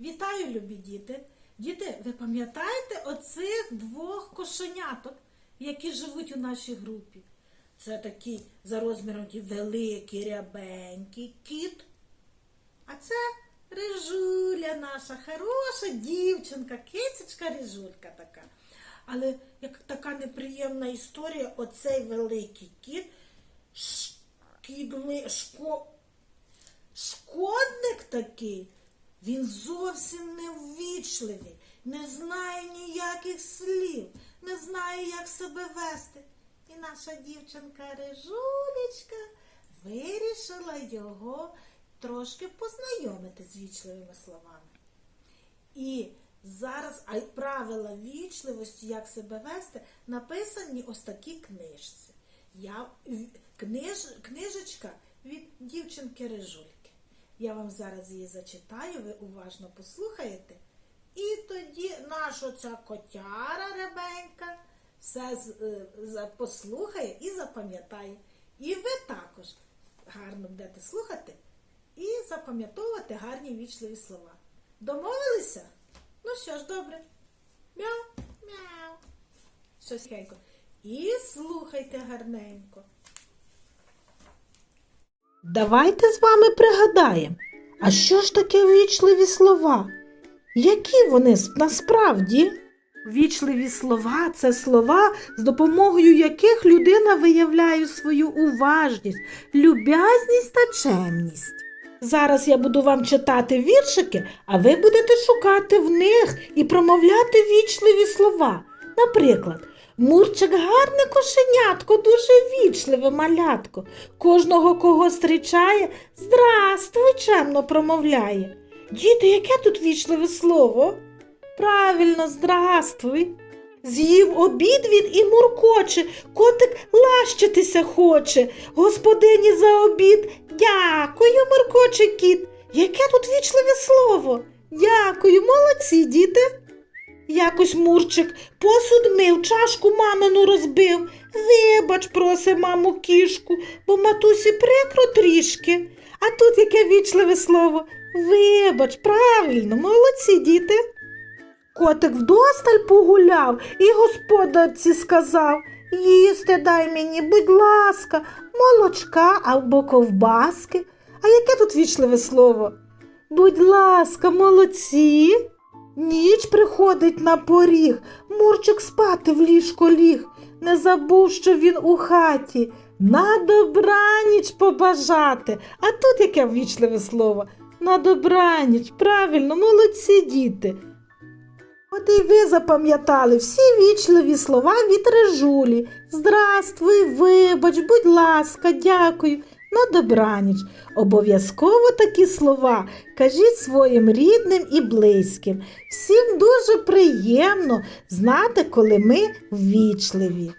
Вітаю, любі діти! Діти, ви пам'ятаєте оцих двох кошеняток, які живуть у нашій групі? Це такий за розміром великий рябенький кіт. А це рижуля наша, хороша дівчинка, кицечка рижулька така. Але як така неприємна історія, оцей великий кіт шкідли, шко, шкодник такий, він зовсім не ввічливий, не знає ніяких слів, не знає, як себе вести. І наша дівчинка Рижулечка вирішила його трошки познайомити з вічливими словами. І зараз а й правила вічливості, як себе вести, написані ось такій книжці. Я, книж, книжечка від дівчинки Рижульки. Я вам зараз її зачитаю, ви уважно послухаєте. І тоді наша оця котяра ребенька все е, послухає і запам'ятає. І ви також гарно будете слухати і запам'ятовувати гарні вічливі слова. Домовилися? Ну що ж, добре. Мяу, мяу. Щось хенько. І слухайте гарненько. Давайте з вами пригадаємо, а що ж таке вічливі слова? Які вони насправді? Вічливі слова це слова, з допомогою яких людина виявляє свою уважність, люб'язність та чемність. Зараз я буду вам читати віршики, а ви будете шукати в них і промовляти вічливі слова. Наприклад, Мурчик гарне кошенятко, дуже вічливе малятко. Кожного, кого зустрічає, здравствуй, чемно промовляє. Діти, яке тут вічливе слово? Правильно, здравствуй. З'їв обід він і муркоче, котик лащитися хоче. Господині за обід. Дякую, муркоче кіт. Яке тут вічливе слово? Дякую, молодці, діти. Якось Мурчик посуд мив, чашку мамину розбив. Вибач, проси маму кішку, бо матусі прикро трішки. А тут яке вічливе слово. Вибач, правильно, молодці діти. Котик вдосталь погуляв і господарці сказав Їсти дай мені, будь ласка, молочка або ковбаски. А яке тут вічливе слово? Будь ласка, молодці. Ніч приходить на поріг, Мурчик спати в ліжко ліг, не забув, що він у хаті. На добраніч побажати. А тут яке ввічливе слово? На добраніч, правильно, молодці діти. От і ви запам'ятали всі вічливі слова від режулі. Здравствуй, вибач, будь ласка, дякую. На добраніч. Обов'язково такі слова кажіть своїм рідним і близьким. Всім дуже приємно знати, коли ми ввічливі.